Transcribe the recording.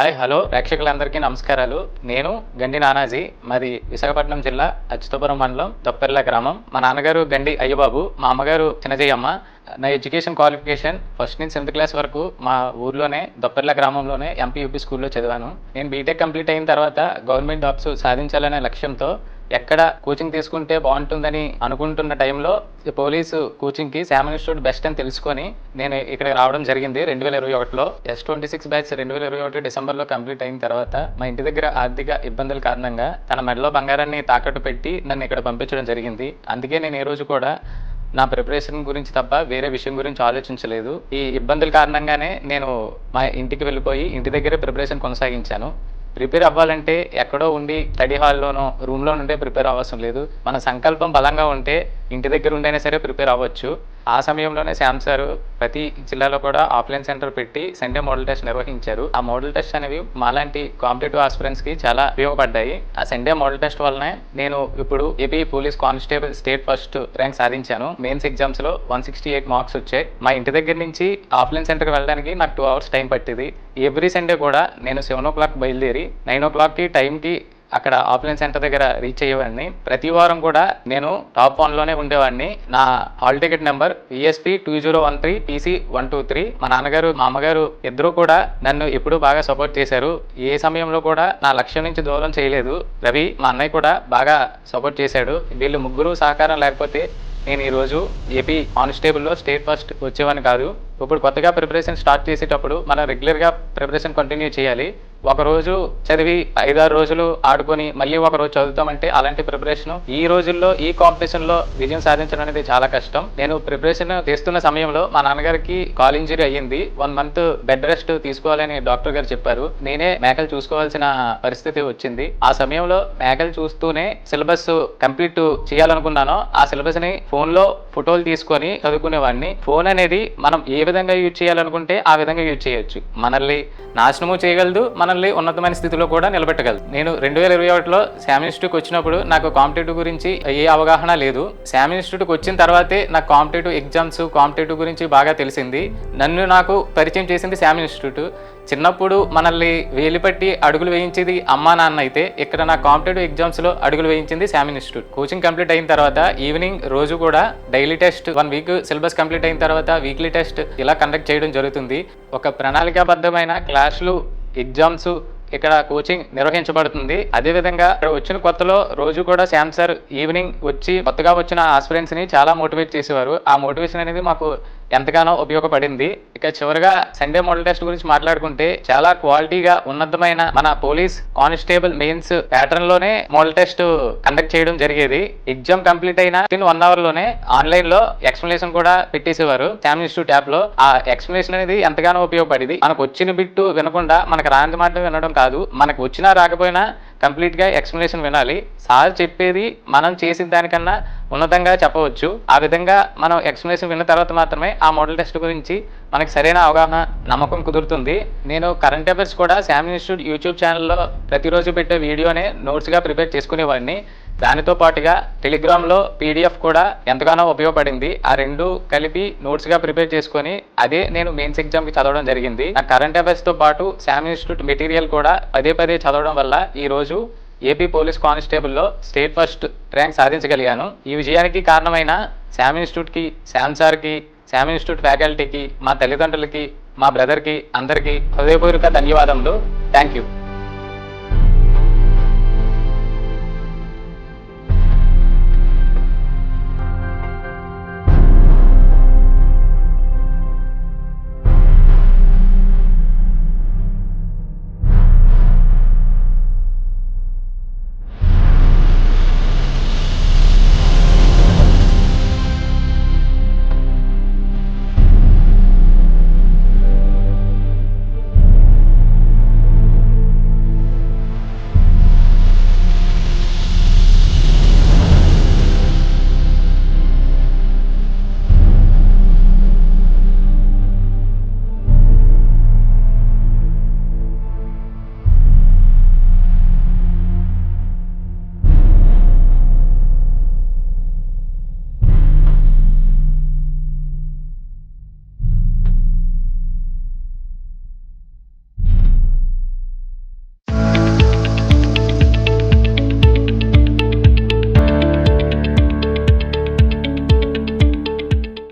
Hi hello. ప్రేక్షకులందరికీ నమస్కారాలు. నేను గండి నానాజీ మాది విశాఖపట్నం జిల్లా అచ్యుతపురం మండలం దొప్పెర్ల గ్రామం. మా నాన్నగారు గండి అయ్యబాబు మా అమ్మగారు చిన్నజయ్యమ్మ. నా ఎడ్యుకేషన్ క్వాలిఫికేషన్ ఫస్ట్ నుంచి సెవెంత్ క్లాస్ వరకు మా ఊర్లోనే దొప్పెర్ల గ్రామంలోనే ఎంపీయూపీ స్కూల్లో చదివాను. నేను బీటెక్ కంప్లీట్ అయిన తర్వాత గవర్నమెంట్ జాబ్స్ సాధించాలనే లక్ష్యంతో ఎక్కడ కోచింగ్ తీసుకుంటే బాగుంటుందని అనుకుంటున్న టైంలో పోలీసు పోలీసు కోచింగ్కి శామన్ ఇన్స్టిట్యూట్ బెస్ట్ అని తెలుసుకొని నేను ఇక్కడ రావడం జరిగింది రెండు వేల ఇరవై ఒకటిలో. ఎస్ ట్వంటీ సిక్స్ బ్యాచ్ రెండు వేల ఇరవై ఒకటి డిసెంబర్లో కంప్లీట్ అయిన తర్వాత మా ఇంటి దగ్గర ఆర్థిక ఇబ్బందుల కారణంగా తన మెడలో బంగారాన్ని తాకట్టు పెట్టి నన్ను ఇక్కడ పంపించడం జరిగింది. అందుకే నేను ఏ రోజు కూడా నా ప్రిపరేషన్ గురించి తప్ప వేరే విషయం గురించి ఆలోచించలేదు. ఈ ఇబ్బందుల కారణంగానే నేను మా ఇంటికి వెళ్ళిపోయి ఇంటి దగ్గరే ప్రిపరేషన్ కొనసాగించాను. ప్రిపేర్ అవ్వాలంటే ఎక్కడో ఉండి స్టడీ హాల్లోనో రూమ్లో ఉండే ప్రిపేర్ అవ్వసం లేదు. మన సంకల్పం బలంగా ఉంటే ఇంటి దగ్గర ఉండైనా సరే ప్రిపేర్ అవ్వచ్చు. ఆ సమయంలోనే శ్యామ్ సార్ ప్రతి జిల్లాలో కూడా ఆఫ్లైన్ సెంటర్ పెట్టి సండే మోడల్ టెస్ట్ నిర్వహించారు. ఆ మోడల్ టెస్ట్ అనేవి మాలాంటి కాంపిటేటివ్ ఆస్పిరెంట్స్కి చాలా ఉపయోగపడ్డాయి. ఆ సండే మోడల్ టెస్ట్ వల్లనే నేను ఇప్పుడు AP police constable state first rank సాధించాను. మెయిన్స్ ఎగ్జామ్స్లో వన్ సిక్స్టీ ఎయిట్ మార్క్స్ వచ్చాయి. మా ఇంటి దగ్గర నుంచి ఆఫ్లైన్ సెంటర్కి వెళ్ళడానికి నాకు టూ అవర్స్ టైం పట్టింది. ఎవ్రీ సండే కూడా నేను సెవెన్ ఓ క్లాక్ బయలుదేరి నైన్ ఓ క్లాక్కి టైంకి అక్కడ ఆఫ్లైన్ సెంటర్ దగ్గర రీచ్ అయ్యేవాడిని. ప్రతి వారం కూడా నేను టాప్ వన్లోనే ఉండేవాడిని. నా hall ticket number VSP two zero one three PC one two three మా నాన్నగారు మా అమ్మగారు ఇద్దరు కూడా నన్ను ఎప్పుడూ బాగా సపోర్ట్ చేశారు. ఏ సమయంలో కూడా నా లక్ష్యం నుంచి దూరం చేయలేదు. రవి మా అన్నయ్య కూడా బాగా సపోర్ట్ చేశాడు. వీళ్ళు ముగ్గురు సహకారం లేకపోతే నేను ఈరోజు ఏపీ కానిస్టేబుల్లో స్టేట్ ఫస్ట్ వచ్చేవాని కాదు. ఇప్పుడు కొత్తగా ప్రిపరేషన్ స్టార్ట్ చేసేటప్పుడు మనం రెగ్యులర్గా ప్రిపరేషన్ కంటిన్యూ చేయాలి. ఒకరోజు చదివి ఐదారు రోజులు ఆడుకొని మళ్ళీ ఒక రోజు చదువుతామంటే అలాంటి ప్రిపరేషన్ ఈ రోజుల్లో ఈ కాంపిటీషన్లో విజయం సాధించడం అనేది చాలా కష్టం. నేను ప్రిపరేషన్ చేస్తున్న సమయంలో మా నాన్నగారికి కాల్ ఇంజరీ అయ్యింది. వన్ మంత్ బెడ్ రెస్ట్ తీసుకోవాలని డాక్టర్ గారు చెప్పారు. నేనే మేకలు చూసుకోవాల్సిన పరిస్థితి వచ్చింది. ఆ సమయంలో మేకలు చూస్తూనే సిలబస్ కంప్లీట్ చేయాలనుకున్నాను ఆ సిలబస్ని ఫోన్లో ఫోటోలు తీసుకొని చదువుకునేవాడిని. ఫోన్ అనేది మనం ఏ విధంగా యూజ్ చేయాలనుకుంటే ఆ విధంగా యూజ్ చేయొచ్చు. మనల్ని నాశనము చేయగలదు మనల్ని ఉన్నతమైన స్థితిలో కూడా నిలబెట్టగలదు. నేను రెండు వేల ఇరవై ఒకటిలో శామినిస్టుకి వచ్చినప్పుడు నాకు కాంపిటేటివ్ గురించి ఏ అవగాహన లేదు. శామ్ ఇన్స్టిట్యూట్కి వచ్చిన తర్వాతే నాకు కాంపిటేటివ్ ఎగ్జామ్స్ కాంపిటేటివ్ గురించి బాగా తెలిసింది. నన్ను నాకు పరిచయం చేసింది శామ్ ఇన్స్టిట్యూట్. చిన్నప్పుడు మనల్ని వేలిపట్టి అడుగులు వేయించేది అమ్మా నాన్న అయితే ఇక్కడ నా కాంపిటేటివ్ ఎగ్జామ్స్లో అడుగులు వేయించింది శామ్ ఇన్స్టిట్యూట్. కోచింగ్ కంప్లీట్ అయిన తర్వాత ఈవినింగ్ రోజు కూడా daily test one week syllabus complete అయిన తర్వాత వీక్లీ టెస్ట్ ఇలా కండక్ట్ చేయడం జరుగుతుంది. ఒక ప్రణాళికాబద్ధమైన క్లాసులు ఎగ్జామ్స్ ఇక్కడ కోచింగ్ నిర్వహించబడుతుంది. అదేవిధంగా ఇక్కడ వచ్చిన కొత్తలో రోజు కూడా శ్యామ్ సార్ ఈవినింగ్ వచ్చి కొత్తగా వచ్చిన ఆస్పిరెంట్స్ని చాలా మోటివేట్ చేసేవారు. ఆ మోటివేషన్ అనేది మాకు ఎంతగానో ఉపయోగపడింది. ఇక చివరిగా సండే మోడల్ టెస్ట్ గురించి మాట్లాడుకుంటే చాలా క్వాలిటీగా ఉన్నతమైన మన పోలీస్ కానిస్టేబుల్ మెయిన్స్ ప్యాటర్న్లోనే మోడల్ టెస్ట్ కండక్ట్ చేయడం జరిగేది. ఎగ్జామ్ కంప్లీట్ అయిన విత్ వన్ అవర్లోనే ఆన్లైన్లో ఎక్స్ప్లెనేషన్ కూడా పెట్టేసేవారు శామ్ ఇన్స్టిట్యూట్ యాప్లో. ఆ ఎక్స్ప్లెనేషన్ అనేది ఎంతగానో ఉపయోగపడింది. మనకు వచ్చిన బిట్టు వినకుండా మనకు రాని మాట వినడం కాదు. మనకు వచ్చినా రాకపోయినా కంప్లీట్గా ఎక్స్ప్లెనేషన్ వినాలి. సార్ చెప్పేది మనం చేసిన దానికన్నా ఉన్నతంగా చెప్పవచ్చు. ఆ విధంగా మనం ఎక్స్ప్లెనేషన్ విన్న తర్వాత మాత్రమే ఆ మోడల్ టెస్ట్ గురించి మనకి సరైన అవగాహన నమ్మకం కుదురుతుంది. నేను కరెంట్ అఫైర్స్ కూడా శామ్ ఇన్స్టిట్యూట్ యూట్యూబ్ ఛానల్లో ప్రతిరోజు పెట్టే వీడియోనే నోట్స్గా ప్రిపేర్ చేసుకునేవాడిని. దానితో పాటుగా టెలిగ్రామ్లో పీడిఎఫ్ కూడా ఎంతగానో ఉపయోగపడింది. ఆ రెండు కలిపి నోట్స్గా ప్రిపేర్ చేసుకొని అదే నేను మెయిన్స్ ఎగ్జామ్కి చదవడం జరిగింది. నా కరెంట్ అఫైర్స్తో పాటు శామ్ ఇన్స్టిట్యూట్ మెటీరియల్ కూడా పదే పదే చదవడం వల్ల ఈ రోజు ఏపీ పోలీస్ కానిస్టేబుల్లో స్టేట్ ఫస్ట్ ర్యాంక్ సాధించగలిగాను. ఈ విజయానికి కారణమైన శామ్ ఇన్స్టిట్యూట్కి శామ్ సార్కి శామ్ ఇన్స్టిట్యూట్ ఫ్యాకల్టీకి మా తల్లిదండ్రులకి మా బ్రదర్కి అందరికీ హృదయపూర్వక ధన్యవాదములు. Thank you